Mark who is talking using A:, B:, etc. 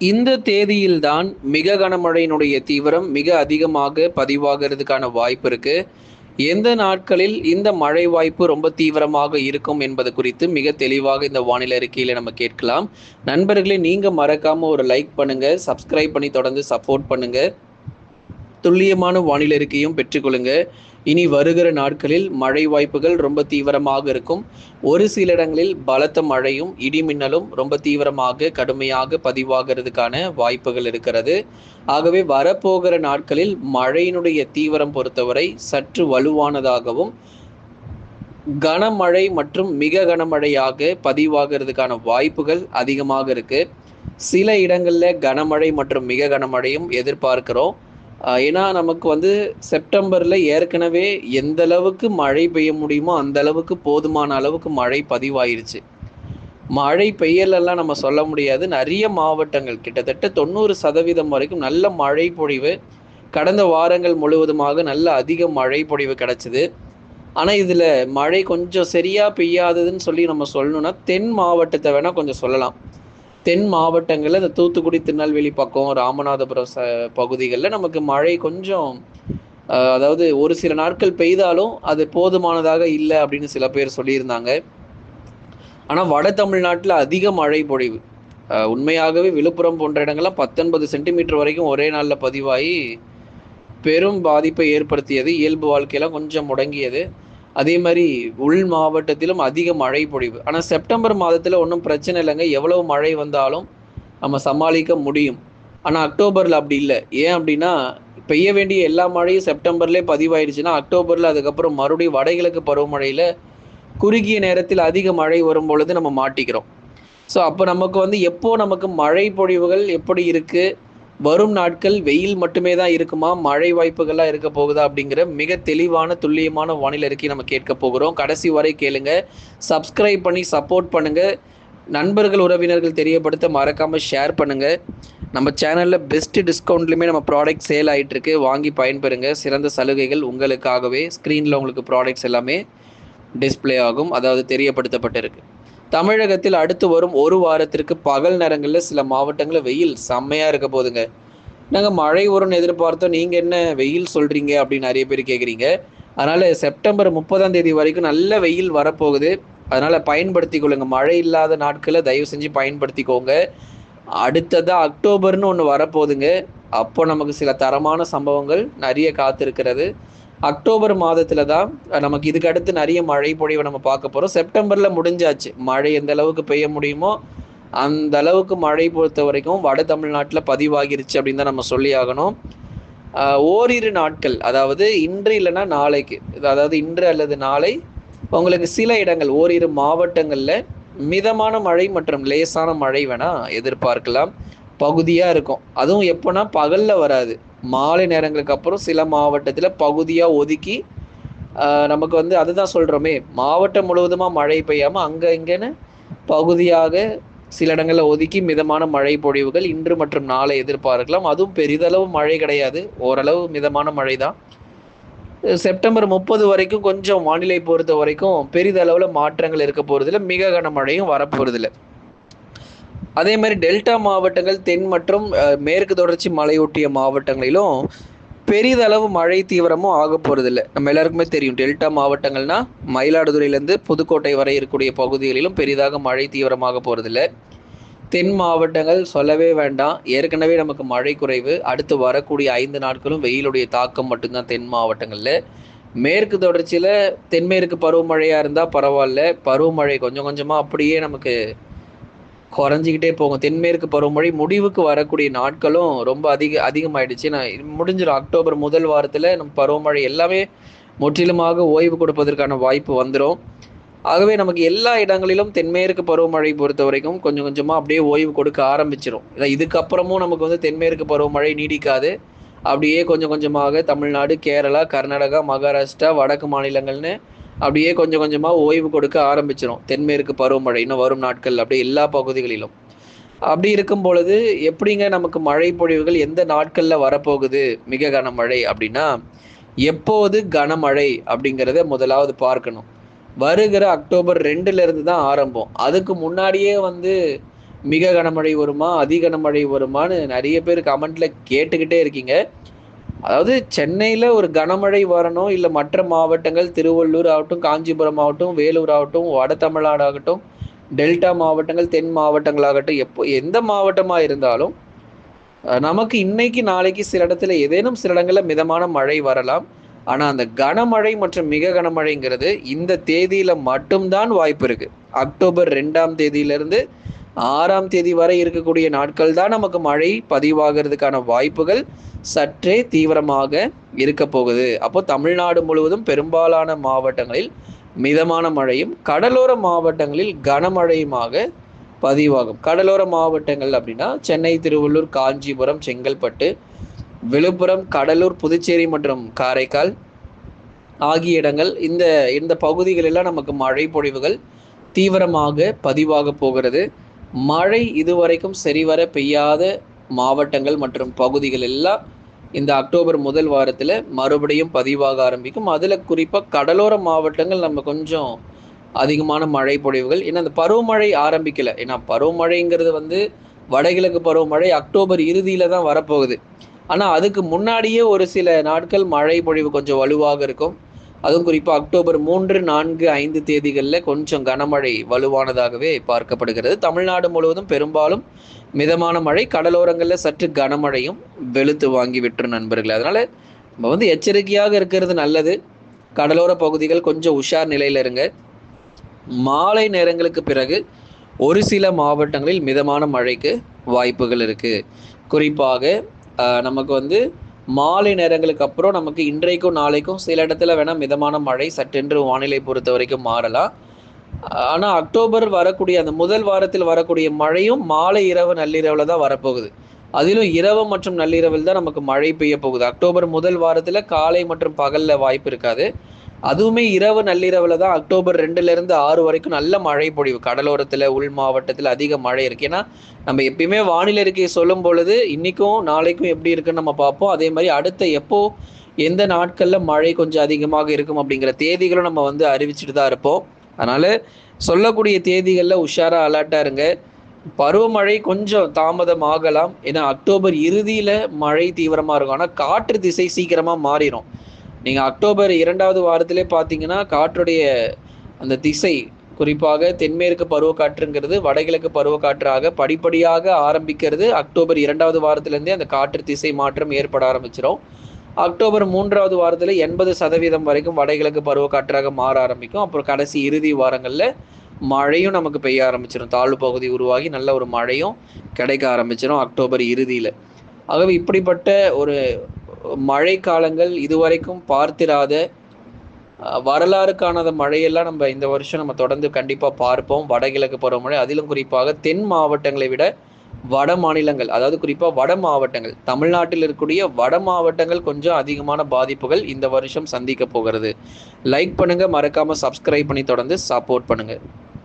A: இந்த தேதியில்தான் மிக கனமழையினுடைய தீவிரம் மிக அதிகமாக பதிவாகிறதுக்கான வாய்ப்பு இருக்கு. எந்த நாட்களில் இந்த மழை வாய்ப்பு ரொம்ப தீவிரமாக இருக்கும் என்பது குறித்து மிக தெளிவாக இந்த வானிலை அறிக்கையில நம்ம கேட்கலாம். நண்பர்களே நீங்க மறக்காம ஒரு லைக் பண்ணுங்க சப்ஸ்கிரைப் பண்ணி தொடர்ந்து சப்போர்ட் பண்ணுங்க. துல்லியமான வானிலை அறிக்கையும் பெற்றுக்கொள்ளுங்க. இனி வருகிற நாட்களில் மழை வாய்ப்புகள் ரொம்ப தீவிரமாக இருக்கும். ஒரு சில இடங்களில் பலத்த மழையும் இடிமின்னலும் ரொம்ப தீவிரமாக கடுமையாக பதிவாகிறதுக்கான வாய்ப்புகள் இருக்கிறது. ஆகவே வரப்போகிற நாட்களில் மழையினுடைய தீவிரம் பொறுத்தவரை சற்று வலுவானதாகவும் கனமழை மற்றும் மிக கனமழையாக பதிவாகிறதுக்கான வாய்ப்புகள் அதிகமாக இருக்கு. சில இடங்களில் கனமழை மற்றும் மிக கனமழையும் எதிர்பார்க்கிறோம். ஏன்னா நமக்கு வந்து செப்டம்பர்ல ஏற்கனவே எந்த அளவுக்கு மழை பெய்ய முடியுமோ அந்த அளவுக்கு போதுமான அளவுக்கு மழை பதிவாயிருச்சு. மழை பெய்யலெல்லாம் நம்ம சொல்ல முடியாது. நிறைய மாவட்டங்கள் கிட்டத்தட்ட தொண்ணூறு சதவீதம் வரைக்கும் நல்ல மழை பொழிவு கடந்த வாரங்கள் முழுவதுமாக நல்ல அதிக மழை பொழிவு கிடச்சிது. ஆனால் இதில் மழை கொஞ்சம் சரியாக பெய்யாததுன்னு சொல்லி நம்ம சொல்லணும்னா தென் மாவட்டத்தை வேணால் கொஞ்சம் சொல்லலாம். தென் மாவட்டங்களில் இந்த தூத்துக்குடி திருநெல்வேலி பக்கம் ராமநாதபுரம் ச பகுதிகளில் நமக்கு மழை கொஞ்சம் அதாவது ஒரு சில நாட்கள் பெய்தாலும் அது போதுமானதாக இல்லை அப்படின்னு சில பேர் சொல்லியிருந்தாங்க. ஆனால் வட தமிழ்நாட்டில் அதிக மழை பொழிவு. உண்மையாகவே விழுப்புரம் போன்ற இடங்கள்லாம் பத்தொன்பது சென்டிமீட்டர் வரைக்கும் ஒரே நாளில் பதிவாகி பெரும் பாதிப்பை ஏற்படுத்தியது. இயல்பு வாழ்க்கையெல்லாம் கொஞ்சம் முடங்கியது. அதே மாதிரி உள் மாவட்டத்திலும் அதிக மழை பொழிவு. ஆனால் செப்டம்பர் மாதத்தில் ஒன்றும் பிரச்சனை இல்லைங்க. எவ்வளவு மழை வந்தாலும் நம்ம சமாளிக்க முடியும். ஆனால் அக்டோபரில் அப்படி இல்லை. ஏன் அப்படின்னா பெய்ய வேண்டிய எல்லா மழையும் செப்டம்பர்லேயே பதிவாயிடுச்சுன்னா அக்டோபரில் அதுக்கப்புறம் மறுபடியும் வடகிழக்கு பருவமழையில் குறுகிய நேரத்தில் அதிக மழை வரும் பொழுது நம்ம மாட்டிக்கிறோம். ஸோ அப்போ நமக்கு வந்து எப்போ நமக்கு மழை பொழிவுகள் எப்படி இருக்குது வரும் நாட்கள் வெயில் மட்டுமே தான் இருக்குமா? மழை வாய்ப்புகள்லாம் இருக்க போகுதா? அப்படிங்கிற மிக தெளிவான துல்லியமான வானிலை அறிக்கை நம்ம கேட்க போகிறோம். கடைசி வரை கேளுங்க. சப்ஸ்கிரைப் பண்ணி சப்போர்ட் பண்ணுங்க. நண்பர்கள் உறவினர்கள் தெரியப்படுத்த மறக்காம ஷேர் பண்ணுங்க. நம்ம சேனல்ல பெஸ்ட் டிஸ்கவுண்ட்லையுமே நம்ம ப்ராடக்ட் சேல் ஆயிட்டு இருக்கு. வாங்கி பயன்பெறுங்க. சிறந்த சலுகைகள் உங்களுக்காகவே. ஸ்க்ரீனில் உங்களுக்கு ப்ராடக்ட்ஸ் எல்லாமே டிஸ்ப்ளே ஆகும். அதாவது தெரியப்படுத்தப்பட்டிருக்கு. தமிழகத்தில் அடுத்து வரும் ஒரு வாரத்திற்கு பகல் நேரங்களில் சில மாவட்டங்களில் வெயில் செம்மையாக இருக்க போகுதுங்க. நாங்கள் மழை வரும்னு எதிர்பார்த்தோம். நீங்கள் என்ன வெயில் சொல்கிறீங்க அப்படின்னு நிறைய பேர் கேட்குறீங்க அதனால் செப்டம்பர் முப்பதாம் தேதி வரைக்கும் நல்ல வெயில் வரப்போகுது. அதனால் பயன்படுத்திக்கொள்ளுங்க மழை இல்லாத நாட்களை தயவு செஞ்சு பயன்படுத்திக்கோங்க. அடுத்ததாக அக்டோபர்னு ஒன்று வரப்போகுதுங்க. அப்போ நமக்கு சில தரமான சம்பவங்கள் நிறைய காத்திருக்கிறது. அக்டோபர் மாதத்துல தான் நமக்கு இதுக்கு அடுத்து நிறைய மழை பொழிவை நம்ம பார்க்க போறோம். செப்டம்பர்ல முடிஞ்சாச்சு. மழை எந்த அளவுக்கு பெய்ய முடியுமோ அந்த அளவுக்கு மழை பொறுத்த வரைக்கும் வட தமிழ்நாட்டில் பதிவாகிருச்சு அப்படின்னு தான் நம்ம சொல்லி ஆகணும். ஓரிரு நாட்கள் அதாவது இன்று இல்லைன்னா நாளைக்கு அதாவது இன்று அல்லது நாளை உங்களுக்கு சில இடங்கள் ஓரிரு மாவட்டங்களில் மிதமான மழை மற்றும் லேசான மழை வேணா எதிர்பார்க்கலாம். பகுதியாக இருக்கும். அதுவும் எப்போனா பகல்ல வராது. மாலை நேரங்களுக்கு அப்புறம் சில மாவட்டத்தில் பகுதியாக ஒதுக்கி நமக்கு வந்து அதுதான் சொல்கிறோமே மாவட்டம் முழுவதுமாக மழை பெய்யாமல் அங்கே இங்கேன்னு பகுதியாக சில இடங்களில் ஒதுக்கி மிதமான மழை பொழிவுகள் இன்று மற்றும் நாளை எதிர்பார்க்கலாம். அதுவும் பெரிதளவு மழை கிடையாது. ஓரளவு மிதமான மழை தான் செப்டம்பர் முப்பது வரைக்கும் கொஞ்சம் வானிலை பொறுத்த வரைக்கும் பெரிதளவில் மாற்றங்கள் இருக்க போகிறதில்ல மிக கனமழையும் வரப்போகிறதில்லை அதே மாதிரி டெல்டா மாவட்டங்கள் தென் மற்றும் மேற்கு தொடர்ச்சி மலையொட்டிய மாவட்டங்களிலும் பெரிதளவு மழை தீவிரமும் ஆக போகிறதில்ல நம்ம எல்லாருக்குமே தெரியும். டெல்டா மாவட்டங்கள்னா மயிலாடுதுறையிலேருந்து புதுக்கோட்டை வரை இருக்கக்கூடிய பகுதிகளிலும் பெரிதாக மழை தீவிரமாக போகிறதில்ல தென் மாவட்டங்கள் சொல்லவே வேண்டாம். ஏற்கனவே நமக்கு மழை குறைவு. அடுத்து வரக்கூடிய ஐந்து நாட்களும் வெயிலுடைய தாக்கம் மட்டும்தான் தென் மாவட்டங்களில். மேற்கு தொடர்ச்சியில் தென்மேற்கு பருவமழையாக இருந்தால் பரவாயில்ல. பருவமழை கொஞ்சம் கொஞ்சமாக அப்படியே நமக்கு குறைஞ்சிக்கிட்டே போகும். தென்மேற்கு பருவமழை முடிவுக்கு வரக்கூடிய நாட்களும் ரொம்ப அதிக அதிகமாயிடுச்சு. நான் முடிஞ்சிடும் அக்டோபர் முதல் வாரத்தில் நம்ம பருவமழை எல்லாமே முற்றிலுமாக ஓய்வு கொடுப்பதற்கான வாய்ப்பு வந்துடும் ஆகவே நமக்கு எல்லா இடங்களிலும் தென்மேற்கு பருவமழை பொறுத்த வரைக்கும் கொஞ்சம் கொஞ்சமாக அப்படியே ஓய்வு கொடுக்க ஆரம்பிச்சிடும் இதுக்கப்புறமும் நமக்கு வந்து தென்மேற்கு பருவமழை நீடிக்காது. அப்படியே கொஞ்சம் கொஞ்சமாக தமிழ்நாடு கேரளா கர்நாடகா மகாராஷ்டிரா வடக்கு மாநிலங்கள்னு அப்படியே கொஞ்சம் கொஞ்சமாக ஓய்வு கொடுக்க ஆரம்பிச்சிடும் தென்மேற்கு பருவமழை இன்னும் வரும் நாட்கள் அப்படியே எல்லா பகுதிகளிலும். அப்படி இருக்கும் பொழுது எப்படிங்க நமக்கு மழை பொழிவுகள் எந்த நாட்களில் வரப்போகுது? மிக கனமழை அப்படின்னா எப்போது கனமழை அப்படிங்கிறத முதலாவது பார்க்கணும். வருகிற அக்டோபர் ரெண்டுலேருந்து தான் ஆரம்பம். அதுக்கு முன்னாடியே வந்து மிக கனமழை வருமா அதிகனமழை வருமான்னு நிறைய பேர் கமெண்ட்ல கேட்டுக்கிட்டே இருக்கீங்க. அதாவது சென்னையில் ஒரு கனமழை வரணும் இல்லை மற்ற மாவட்டங்கள் திருவள்ளூர் ஆகட்டும் காஞ்சிபுரம் ஆகட்டும் வேலூர் ஆகட்டும் வட தமிழ்நாடு ஆகட்டும் டெல்டா மாவட்டங்கள் தென் மாவட்டங்களாகட்டும் எப்போ எந்த மாவட்டமாக இருந்தாலும் நமக்கு இன்னைக்கு நாளைக்கு சில இடத்துல ஏதேனும் சில இடங்களில் மிதமான மழை வரலாம். ஆனால் அந்த கனமழை மற்றும் மிக கனமழைங்கிறது இந்த தேதியில் மட்டும்தான் வாய்ப்பு இருக்குது அக்டோபர் ரெண்டாம் தேதியிலிருந்து ஆறாம் தேதி வரை இருக்கக்கூடிய நாட்கள் தான் நமக்கு மழை பதிவாகிறதுக்கான வாய்ப்புகள் சற்றே தீவிரமாக இருக்க போகுது. அப்போ தமிழ்நாடு முழுவதும் பெரும்பாலான மாவட்டங்களில் மிதமான மழையும் கடலோர மாவட்டங்களில் கனமழையுமாக பதிவாகும். கடலோர மாவட்டங்கள் அப்படின்னா சென்னை திருவள்ளூர் காஞ்சிபுரம் செங்கல்பட்டு விழுப்புரம் கடலூர் புதுச்சேரி மற்றும் காரைக்கால் ஆகிய இடங்கள் இந்த இந்த பகுதிகளெல்லாம் நமக்கு மழை பொழிவுகள் தீவிரமாக பதிவாக போகிறது. மழை இதுவரைக்கும் சரிவர பெய்யாத மாவட்டங்கள் மற்றும் பகுதிகள் எல்லாம் இந்த அக்டோபர் முதல் வாரத்தில் மறுபடியும் பதிவாக ஆரம்பிக்கும். அதில் குறிப்பாக கடலோர மாவட்டங்கள் நம்ம கொஞ்சம் அதிகமான மழை பொழிவுகள். ஏன்னா அந்த பருவமழை ஆரம்பிக்கலை. ஏன்னா பருவமழைங்கிறது வந்து வடகிழக்கு பருவமழை அக்டோபர் இறுதியில் தான் வரப்போகுது. ஆனால் அதுக்கு முன்னாடியே ஒரு சில நாட்கள் மழை பொழிவு கொஞ்சம் வலுவாக இருக்கும். அதுவும் குறிப்பாக அக்டோபர் மூன்று நான்கு ஐந்து தேதிகளில் கொஞ்சம் கனமழை வலுவானதாகவே பார்க்கப்படுகிறது. தமிழ்நாடு முழுவதும் பெரும்பாலும் மிதமான மழை கடலோரங்களில் சற்று கனமழையும் வெளுத்து வாங்கி விட்டுரும் நண்பர்கள். அதனால் நம்ம வந்து எச்சரிக்கையாக இருக்கிறது நல்லது. கடலோர பகுதிகள் கொஞ்சம் உஷார் நிலையில் இருங்க. மாலை நேரங்களுக்கு பிறகு ஒரு சில மாவட்டங்களில் மிதமான மழைக்கு வாய்ப்புகள் இருக்குது குறிப்பாக நமக்கு வந்து மாலை நேரங்களுக்கு அப்புறம் நமக்கு இன்றைக்கும் நாளைக்கும் சில இடத்துல வேணால் மிதமான மழை சட்டென்று வானிலை பொறுத்த வரைக்கும் மாறலாம். ஆனால் அக்டோபர் வரக்கூடிய அந்த முதல் வாரத்தில் வரக்கூடிய மழையும் மாலை இரவு நள்ளிரவில் தான் வரப்போகுது. அதிலும் இரவு மற்றும் நள்ளிரவில் தான் நமக்கு மழை பெய்ய போகுது. அக்டோபர் முதல் வாரத்தில் காலை மற்றும் பகலில் வாய்ப்பு இருக்காது. அதுவுமே இரவு நள்ளிரவில் தான் அக்டோபர் ரெண்டுலேருந்து ஆறு வரைக்கும் நல்ல மழை பொழிவு. கடலோரத்தில் உள் மாவட்டத்தில் அதிக மழை இருக்கு. ஏன்னா நம்ம எப்பயுமே வானிலை இருக்கையை சொல்லும் பொழுது இன்னைக்கும் நாளைக்கும் எப்படி இருக்குன்னு நம்ம பார்ப்போம். அதே மாதிரி அடுத்த எப்போ எந்த நாட்களில் மழை கொஞ்சம் அதிகமாக இருக்கும் அப்படிங்கிற தேதிகளும் நம்ம வந்து அறிவிச்சுட்டு தான் இருப்போம். அதனால் சொல்லக்கூடிய தேதிகளில் உஷாராக அலர்ட்டா இருங்க. பருவமழை கொஞ்சம் தாமதம் ஆகலாம். ஏன்னா அக்டோபர் இறுதியில் மழை தீவிரமாக இருக்கும். ஆனால் காற்று திசை சீக்கிரமாக மாறிடும் நீங்கள் அக்டோபர் இரண்டாவது வாரத்திலே பார்த்தீங்கன்னா காற்றுடைய அந்த திசை குறிப்பாக தென்மேற்கு பருவக்காற்றுங்கிறது வடகிழக்கு பருவக்காற்றாக படிப்படியாக ஆரம்பிக்கிறது. அக்டோபர் இரண்டாவது வாரத்திலேருந்தே அந்த காற்று திசை மாற்றம் ஏற்பட ஆரம்பிச்சிடும் அக்டோபர் மூன்றாவது வாரத்தில் எண்பது சதவீதம் வரைக்கும் வடகிழக்கு பருவக்காற்றாக மாற ஆரம்பிக்கும். அப்புறம் கடைசி இறுதி வாரங்களில் மழையும் நமக்கு பெய்ய ஆரம்பிச்சிடும் தாழ்வு பகுதி உருவாகி நல்ல ஒரு மழையும் கிடைக்க ஆரம்பிச்சிடும் அக்டோபர் இறுதியில். ஆகவே இப்படிப்பட்ட ஒரு மழை காலங்கள் இதுவரைக்கும் பார்த்திராத வரலாறு காணாத மழையெல்லாம் நம்ம இந்த வருஷம் நம்ம தொடர்ந்து கண்டிப்பாக பார்ப்போம். வடகிழக்கு பருவமழை அதிலும் குறிப்பாக தென் மாவட்டங்களை விட வட மாநிலங்கள் அதாவது குறிப்பாக வட மாவட்டங்கள் தமிழ்நாட்டில் இருக்கக்கூடிய வட மாவட்டங்கள் கொஞ்சம் அதிகமான பாதிப்புகள் இந்த வருஷம் சந்திக்க போகிறது. லைக் பண்ணுங்க மறக்காம சப்ஸ்கிரைப் பண்ணி தொடர்ந்து சப்போர்ட் பண்ணுங்க.